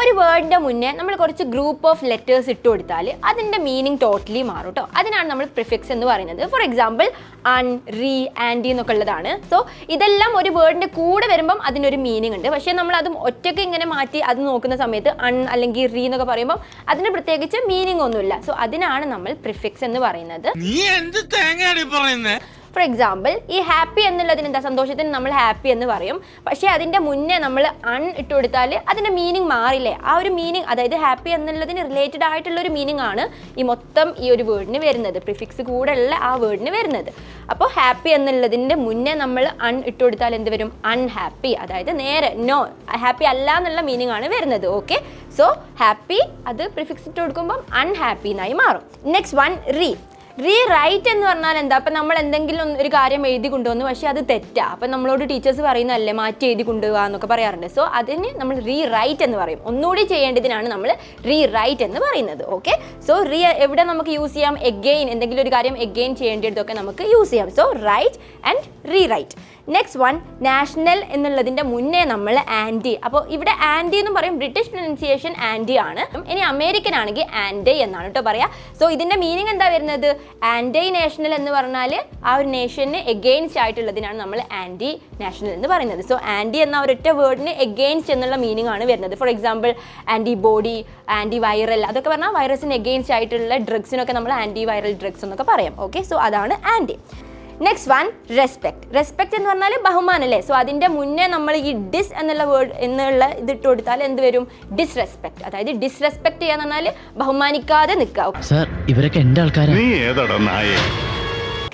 ഒരു വേർഡിന്റെ മുന്നേ നമ്മൾ കുറച്ച് ഗ്രൂപ്പ് ഓഫ് ലെറ്റേഴ്സ് ഇട്ട് കൊടുത്താൽ അതിന്റെ മീനിങ് ടോട്ടലി മാറും കേട്ടോ അതിനാണ് നമ്മൾ പ്രിഫിക്സ് എന്ന് പറയുന്നത്. For example un re anti എന്നൊക്കെ ഉള്ളതാണ് സോ ഇതെല്ലാം ഒരു വേർഡിന്റെ കൂടെ വരുമ്പം അതിനൊരു മീനിങ് ഉണ്ട്. പക്ഷേ നമ്മൾ അതും ഒറ്റയ്ക്ക് ഇങ്ങനെ മാറ്റി അത് നോക്കുന്ന സമയത്ത് അൺ അല്ലെങ്കിൽ റീ എന്നൊക്കെ പറയുമ്പോൾ അതിന് പ്രത്യേകിച്ച് മീനിങ് ഒന്നുമില്ല. സോ അതിനാണ് നമ്മൾ പ്രിഫിക്സ് എന്ന് പറയുന്നത്. നീ എന്ത് തേങ്ങയാടി പറയുന്നേ? ഫോർ എക്സാമ്പിൾ ഈ ഹാപ്പി എന്നുള്ളതിന് എന്താ? സന്തോഷത്തിന് നമ്മൾ ഹാപ്പി എന്ന് പറയും. പക്ഷേ അതിന്റെ മുന്നേ നമ്മൾ അൺ ഇട്ട് കൊടുത്താൽ അതിന്റെ മീനിങ് മാറില്ലേ? ആ ഒരു മീനിങ് അതായത് ഹാപ്പി എന്നുള്ളതിന് റിലേറ്റഡ് ആയിട്ടുള്ള ഒരു മീനിങ് ആണ് ഈ മൊത്തം ഈ ഒരു വേർഡിന് വരുന്നത്. പ്രിഫിക്സ് കൂടെ ഉള്ള ആ വേർഡിന് വരുന്നത്. അപ്പോൾ ഹാപ്പി എന്നുള്ളതിന്റെ മുന്നേ നമ്മൾ അൺ ഇട്ട് കൊടുത്താൽ എന്ത് വരും? അൺഹാപ്പി അതായത് നേരെ നോ ഹാപ്പി അല്ല എന്നുള്ള മീനിങ് ആണ് വരുന്നത്. ഓക്കെ സോ ഹാപ്പി അത് പ്രിഫിക്സ് ഇട്ട് കൊടുക്കുമ്പം അൺഹാപ്പി എന്നായി മാറും. Next one re rewrite എന്ന് പറഞ്ഞാൽ എന്താ? അപ്പം നമ്മൾ എന്തെങ്കിലും ഒരു കാര്യം എഴുതി കൊണ്ടുവന്നു. പക്ഷേ അത് തെറ്റാ. അപ്പം നമ്മളോട് ടീച്ചേഴ്സ് പറയുന്നതല്ലേ മാറ്റി എഴുതി കൊണ്ടുപോകുക എന്നൊക്കെ പറയാറുണ്ട്. സോ അതിന് നമ്മൾ റീ റൈറ്റ് എന്ന് പറയും. ഒന്നുകൂടി ചെയ്യേണ്ടതിനാണ് നമ്മൾ റീ റൈറ്റ് എന്ന് പറയുന്നത്. ഓക്കെ സോ റീ എവിടെ നമുക്ക് യൂസ് ചെയ്യാം? എഗെയിൻ എന്തെങ്കിലും ഒരു കാര്യം എഗെയിൻ ചെയ്യേണ്ടിയിടത്തൊക്കെ നമുക്ക് യൂസ് ചെയ്യാം. So write and rewrite next one national എന്നുള്ളതിന്റെ മുന്നേ നമ്മൾ ആന്റി അപ്പോൾ ഇവിടെ ആന്റി എന്ന് പറയും ബ്രിട്ടീഷ് പ്രൊനൗൺസിയേഷൻ ആന്റി ആണ്. ഇനി അമേരിക്കൻ ആണെങ്കിൽ ആൻഡേ എന്നാണ് കേട്ടോ പറയാ. സോ ഇതിന്റെ മീനിങ് എന്താ വരുന്നത്? ആൻഡൈ നാഷണൽ എന്ന് പറഞ്ഞാൽ ആ ഒരു നേഷന് എഗെയിൻസ്റ്റ് ആയിട്ടുള്ളതിനാണ് നമ്മൾ ആന്റി നാഷണൽ എന്ന് പറയുന്നത്. സോ ആന്റി എന്ന ഒരൊറ്റ വേർഡിന് എഗെയിൻസ്റ്റ് എന്നുള്ള മീനിങ് ആണ് വരുന്നത്. For example antibody antiviral അതൊക്കെ പറഞ്ഞാൽ വൈറസിന് എഗെയിൻസ്റ്റ് ആയിട്ടുള്ള ഡ്രഗ്സിനൊക്കെ നമ്മൾ ആന്റി വൈറൽ ഡ്രഗ്സ് എന്നൊക്കെ പറയാം. ഓക്കെ സോ അതാണ് anti next one respect respect എന്ന് പറഞ്ഞാൽ ബഹുമാനം അല്ലേ സോ അതിന്റെ മുന്നേ നമ്മൾ ഈ ഡിസ് എന്നുള്ള വേർഡ് എന്നുള്ള ഇത് ഇട്ട് കൊടുത്താൽ എന്ത് വരും? ഡിസ്റെസ്പെക്ട് അതായത് ഡിസ്റെസ്പെക്ട് ചെയ്യാന്ന് പറഞ്ഞാൽ ബഹുമാനിക്കാതെ നിൽക്കുക സാർ ഇവരൊക്കെ എന്റെ ആൾക്കാരാണ് നീ ഏതടാ നായേ?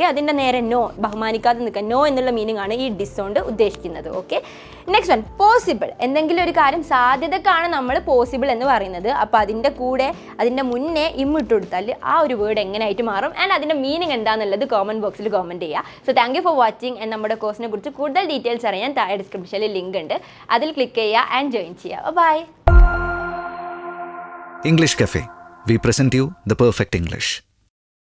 ഓക്കെ? അതിന്റെ നേരെ നോ ബഹുമാനിക്കാതെ നിൽക്കുക. നോ എന്നുള്ള മീനിങ് ആണ് ഈ ഡിസ് കൊണ്ട് ഉദ്ദേശിക്കുന്നത്. ഓക്കെ നെക്സ്റ്റ് വൺ പോസിബിൾ എന്തെങ്കിലും ഒരു കാര്യം സാധ്യതക്കാണ് നമ്മൾ പോസിബിൾ എന്ന് പറയുന്നത്. അപ്പോൾ അതിന്റെ കൂടെ അതിന്റെ മുന്നേ ഇമ്മിട്ട് കൊടുത്താൽ ആ ഒരു വേർഡ് എങ്ങനെയായിട്ട് മാറും? ആൻഡ് അതിന്റെ മീനിങ് എന്താണെന്നുള്ളത് കോമന്റ് ബോക്സിൽ കോമന്റ് ചെയ്യുക so thank you for watching and നമ്മുടെ കോഴ്സിനെ കുറിച്ച് കൂടുതൽ ഡീറ്റെയിൽസ് അറിയാൻ താഴെ ഡിസ്ക്രിപ്ഷനിൽ ലിങ്ക് ഉണ്ട്. അതിൽ ക്ലിക്ക് ചെയ്യുക ആൻഡ് ജോയിൻ ചെയ്യുക by English Cafe. We present you the perfect English.